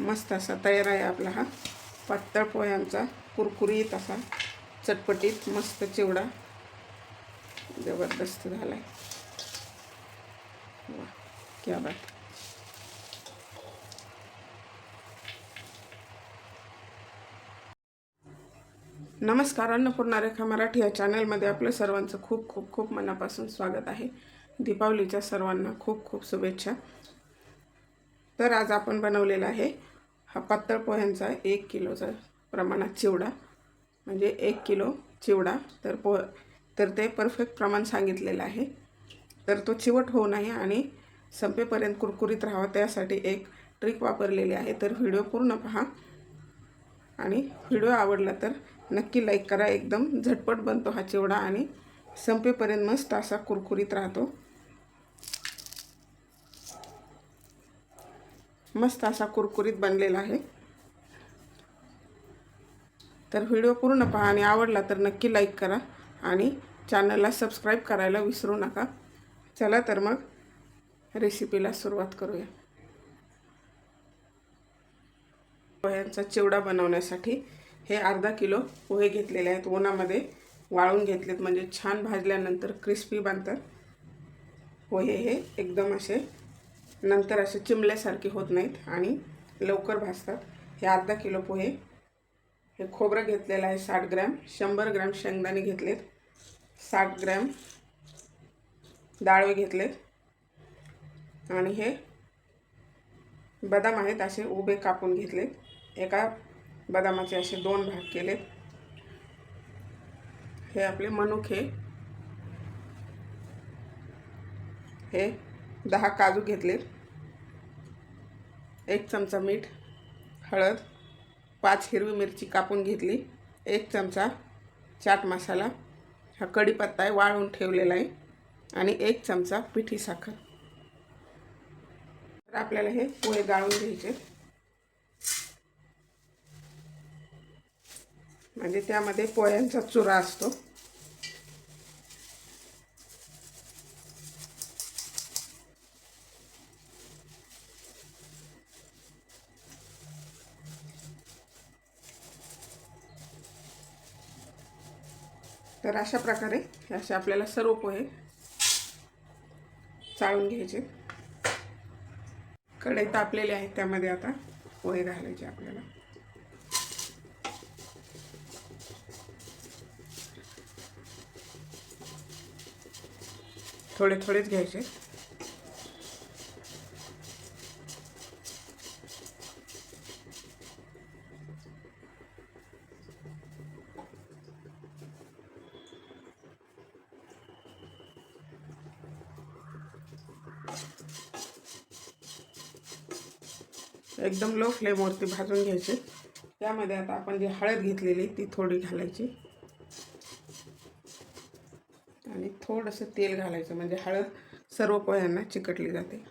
मस्त असा तयार आहे आपला हा. पातळ पोह्यांचा कुरकुरीत असा चटपटीत मस्त चिवडा. जबरदस्त झाला आहे वा क्या बात. नमस्कार अन्नपूर्णा रेखा मराठी या चॅनलमध्ये आपलं सर्वांचं खूप खूप खूप मनापासून स्वागत आहे. दीपावलीच्या सर्वांना खूप खूप शुभेच्छा. तर आज आपण बनवलेला आहे हा पातळ पोह्यांचा एक किलोचा प्रमाणात चिवडा. म्हणजे एक किलो चिवडा. तर पो तर ते परफेक्ट प्रमाण सांगितलेलं आहे. तर तो चिवट होऊ नये आणि संपेपर्यंत कुरकुरीत राहावा. त्यासाठी एक ट्रिक वापरलेली आहे. तर व्हिडिओ पूर्ण पहा. आणि व्हिडिओ आवडला तर नक्की लाईक करा. एकदम झटपट बनतो हा चिवडा आणि संपेपर्यंत मस्त असा कुरकुरीत राहतो. मस्त असा कुरकुरीत बनलेला आहे. तर व्हिडिओ पूर्ण पहा आणि आवडला तर नक्की लाईक करा आणि चॅनलला सबस्क्राईब करायला विसरू नका. चला तर मग रेसिपीला सुरुवात करूया. पोह्यांचा चिवडा बनवण्यासाठी हे अर्धा किलो पोहे घेतलेले आहेत. उन्हामध्ये वाळून घेतलेत. म्हणजे छान भाजल्यानंतर क्रिस्पी बनतात. पोहे हे एकदम असे नंतर असे चिमल्यासारखे होत नाहीत आणि लवकर भाजतात. हे अर्धा किलो पोहे. हे खोबरं घेतलेलं आहे साठ ग्रॅम. शंभर ग्रॅम शेंगदाणे घेतलेत. साठ ग्रॅम डाळवे घेतलेत. आणि हे बदाम आहेत असे उभे कापून घेतलेत. एका बदामाचे असे दोन भाग केलेत. हे आपले मनुके हे दहा काजू घेतलेत. एक चमचा मीठ हळद पाच हिरवी मिरची कापून घेतली एक चमचा चाट मसाला हा कढीपत्ता आहे वाळून ठेवलेला आहे आणि एक चमचा पिठी साखर. तर आपल्याला हे पोहे गाळून घ्यायचे. म्हणजे त्यामध्ये पोह्यांचा चुरा असतो. तर अशा प्रकारे असे आपल्याला सर्व पोहे चाळून घ्यायचे. कढई तापलेले आहेत त्यामध्ये आता पोहे घालायचे आपल्याला. थोडे थोडेच घ्यायचे. एकदम लो फ्लेमवरती भाजून घ्यायचे. त्यामध्ये आता आपण जी हळद घेतलेली ती थोडी घालायची. आणि थोडंसं तेल घालायचं म्हणजे हळद सर्व पोह्यांना चिकटली जाते.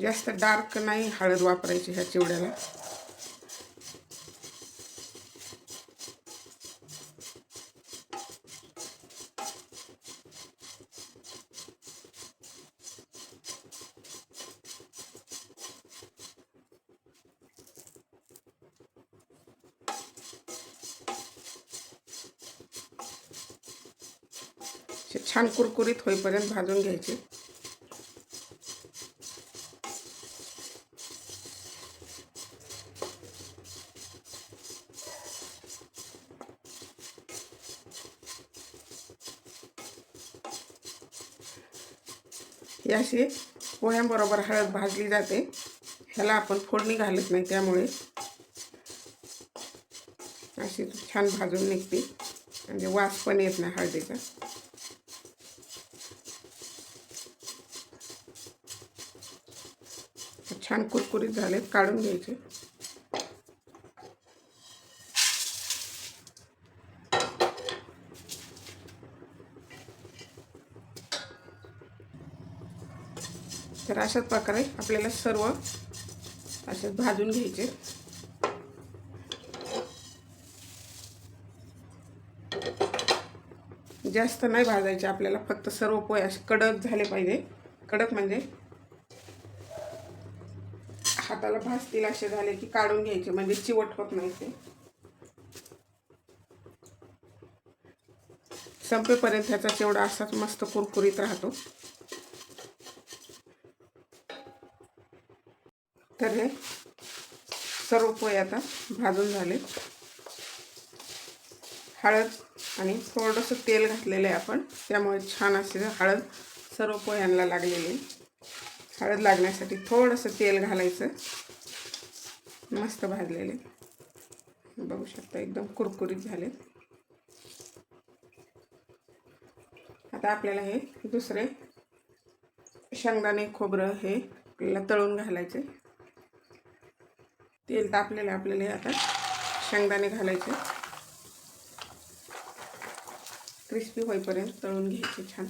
जास्त डार्क नाही हळद वापरायची ह्या चिवड्याला. छान कुरकुरीत होईपर्यंत भाजून घ्यायची. ही अशी पोह्यांबरोबर हळद भाजली जाते. ह्याला आपण फोडणी घालत नाही त्यामुळे. अशी छान भाजून निघते. म्हणजे वास पण येत नाही हळदीचा. छान कुरकुरीत झालेत काढून घ्यायचे. तर अशाच प्रकारे आपल्याला सर्व असे भाजून घ्यायचे. जास्त नाही भाजायचे आपल्याला फक्त सर्व पोहे असे कडक झाले पाहिजे. कडक म्हणजे हाताला भाजतील असे झाले की काढून घ्यायचे म्हणजे चिवट होत नाही ते. संपेपर्यंत ह्याचा चिवडा असाच मस्त कुरकुरीत राहतो. तर हे सर्व पोहे आता भाजून झाले. हळद आणि थोडंसं तेल घातलेलं आहे आपण त्यामुळे छान असे हळद सर्व पोह्यांना लागलेली हळद लागण्यासाठी थोडंसं तेल घालायचं. मस्त भाजलेले. बघू शकता एकदम कुरकुरीत झाले. आता आपल्याला हे दुसरे शेंगदाणे खोबरं हे आपल्याला तळून घालायचे. तेल तापलेलं आपल्याला हे आता शेंगदाणे घालायचे. क्रिस्पी होईपर्यंत तळून घ्यायचे छान.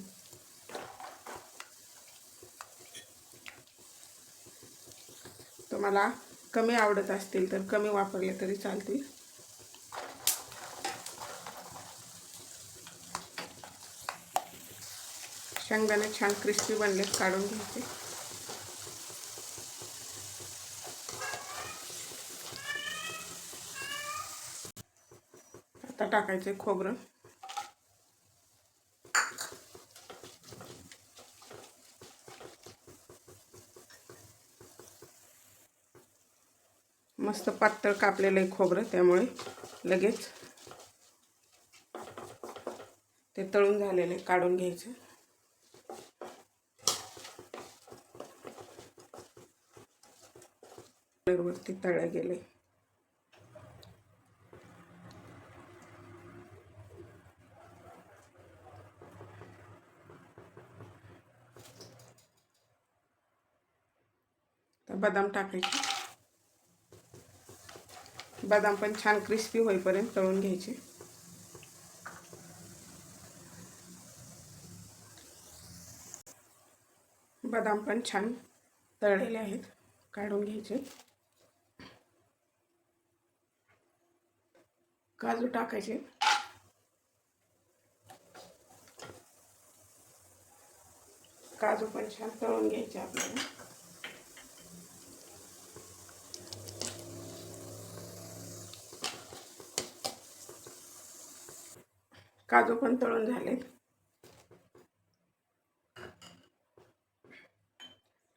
तुम्हाला कमी आवडत असतील तर कमी वापरले तरी चालतील. शेंगदाणे छान क्रिस्पी बनले काढून घ्यायचे. आता टाकायचे खोबरं. मस्त पातळ कापलेलं आहे खोबरं त्यामुळे लगेच ते तळून झालेले काढून घ्यायचे. वरती तळले गेले. बदाम टाकायचे. बदाम पण छान क्रिस्पी होईपर्यंत तळून घ्यायचे. बदाम पण छान तळलेले आहेत काढून घ्यायचे. काजू टाकायचे. काजू पण छान तळून घ्यायचे आपल्याला. काजू पण तळून झाले.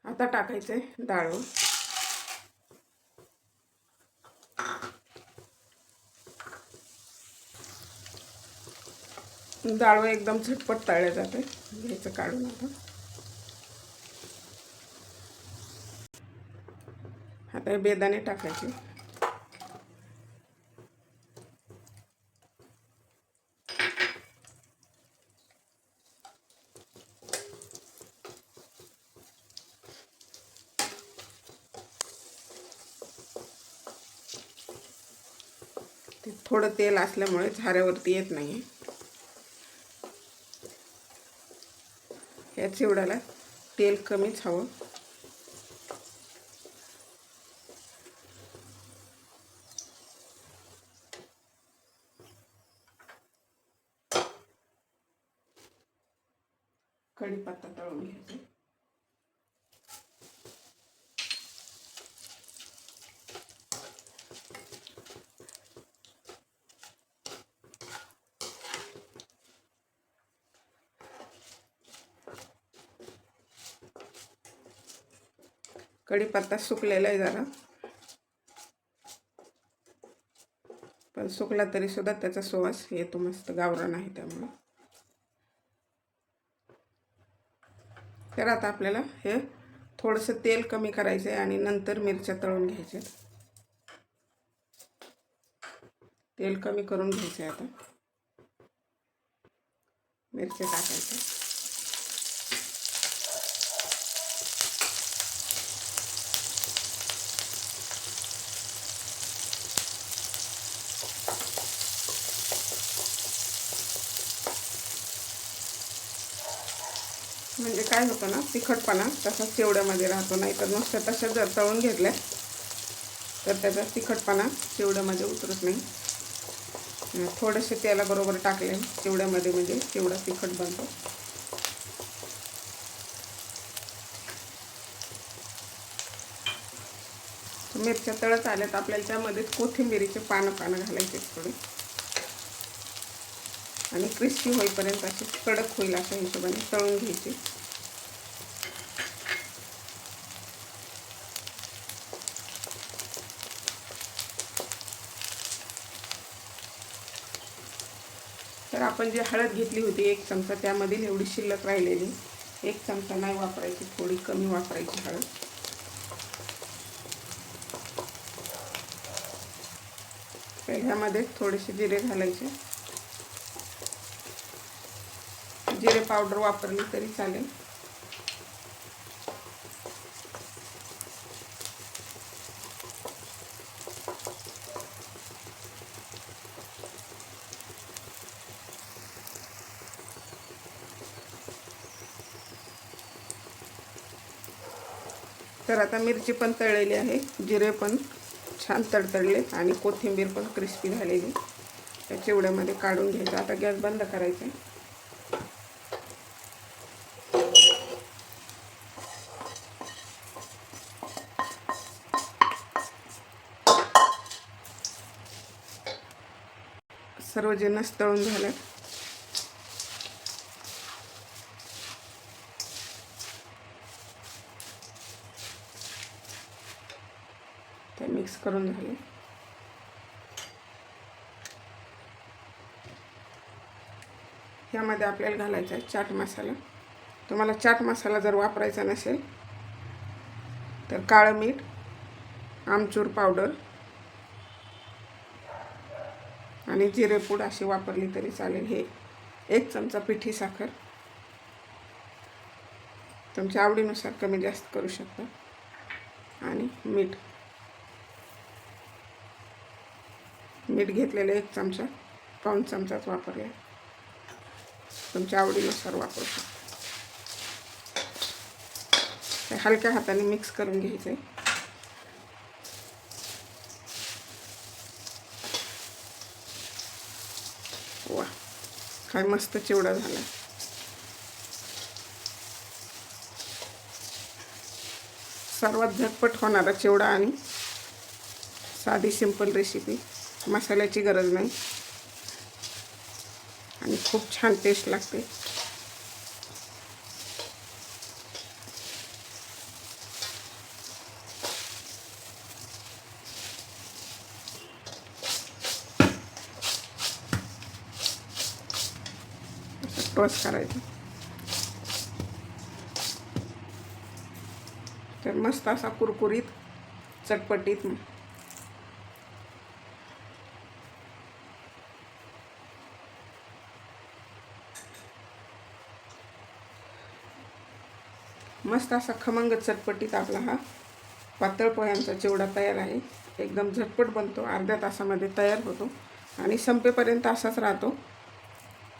आता टाकायचे डाळू. डाळू एकदम झटपट तळले जाते. घ्यायचं काढून आता. आता बेदाणे टाकायचे. ते थोडं तेल असल्यामुळे झाऱ्यावरती येत नाही या चिवड्याला तेल कमीच हवं. कढीपत्ता तळून घ्यायचा. कढीपत्ता सुकलेला आहे जरा. पण सुकला तरी सुद्धा त्याचा सुवास येतो मस्त गावरान आहे त्यामुळे. तर आता आपल्याला हे थोडंसं तेल कमी करायचं आहे आणि नंतर मिरच्या तळून घ्यायच्या तेल कमी करून घ्यायचं आहे आता. मिरच्या टाकायच्या. म्हणजे काय होतं ना तिखटपणा तसा चिवड्यामध्ये राहतो. नाही तर नुसतं तशा जर तळून घेतल्या तर त्याचा तिखटपणा चिवड्यामध्ये उतरत नाही. थोडेसे त्याला तेलाबरोबर टाकले चिवड्यामध्ये म्हणजे चिवडा तिखट बनतो. मिरच्या तळत आल्यात आपल्याला त्यामध्ये कोथिंबिरीचे पानं पानं घालायचे थोडे. आणि क्रिस्पी होईपर्यंत असे कडक होईल अशा हिशोबाने तळून घ्यायचे. तर आपण जी हळद घेतली होती एक चमचा त्यामधील एवढी शिल्लक राहिलेली. एक चमचा नाही वापरायची थोडी कमी वापरायची हळद. ह्यामध्ये थोडेसे जिरे घालायचे. जिरे पावडर वापरली तरी चालेल. तर आता मिरची पण तळलेली आहे जिरे पण छान तडतडले आणि कोथिंबीर पण क्रिस्पी झालेली. त्या चिवड्यामध्ये काढून घ्यायचं. आता गॅस बंद करायचा सर्व जिन्नस तळून झाले. ते मिक्स करून झाले. यामध्ये आपल्याला घालायचा आहे चाट मसाला. तुम्हाला चाट मसाला जर वापरायचा नसेल तर काळं मीठ आमचूर पावडर आणि जिरेपूड अशी वापरली तरी चालेल. हे एक चमचा पिठी साखर. तुमच्या आवडीनुसार कमी जास्त करू शकता. आणि मीठ. मीठ घेतलेलं एक चमचा पाऊन चमचाच वापरला. तुमच्या आवडीनुसार वापरू शकता. हलक्या हाताने मिक्स करून घ्यायचं. आहे वा काय मस्त चिवडा झाला. सर्वात झटपट होणारा चिवडा आणि साधी सिंपल रेसिपी मसाल्याची गरज नाही. आणि खूप छान टेस्ट लागते. टॉस करायचं. तर मस्त असा कुरकुरीत चटपटीत. मस्त असा खमंग चटपटीत आपला हा पातळ पोह्यांचा चिवडा तयार आहे. एकदम झटपट बनतो. अर्ध्या तासामध्ये तयार होतो. आणि संपेपर्यंत असाच राहतो.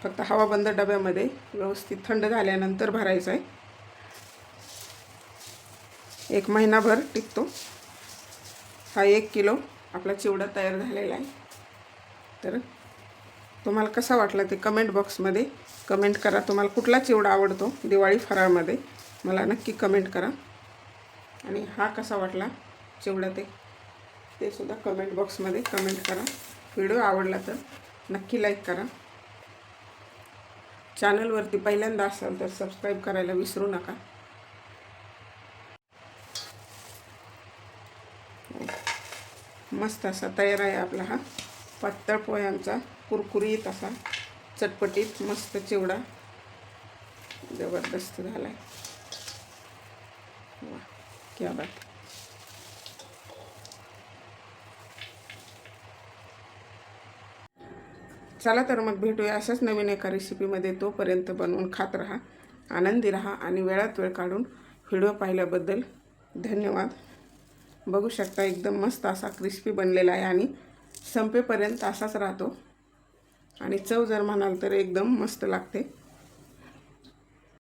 फक्त हवाबंद डब्यामध्ये व्यवस्थित थंड झाल्यानंतर भरायचं आहे. एक महिनाभर टिकतो. हा एक किलो आपला चिवडा तयार झालेला आहे. तर तुम्हाला कसा वाटला ते कमेंट बॉक्समध्ये कमेंट करा. तुम्हाला कुठला चिवडा आवडतो दिवाळी फराळमध्ये मला नक्की कमेंट करा. आणि हा कसा वाटला चिवडा ते ते सुद्धा कमेंट बॉक्समध्ये कमेंट करा. व्हिडिओ आवडला तर नक्की लाईक करा. चॅनलवरती पहिल्यांदा असाल तर सबस्क्राईब करायला विसरू नका. मस्त असा तयार आहे आपला हा पातळ पोह्यांचा कुरकुरीत असा चटपटीत मस्त चिवडा. जबरदस्त झाला आहे वा क्या बात. चला तर मग भेटूया अशाच नवीन एका रेसिपीमध्ये तोपर्यंत बनवून खात राहा आनंदी राहा आणि वेळात वेळ काढून व्हिडिओ पाहिल्याबद्दल धन्यवाद. बघू शकता एकदम मस्त असा क्रिस्पी बनलेला आहे आणि संपेपर्यंत असाच राहतो. आणि चव जर म्हणाल तर एकदम मस्त लागते.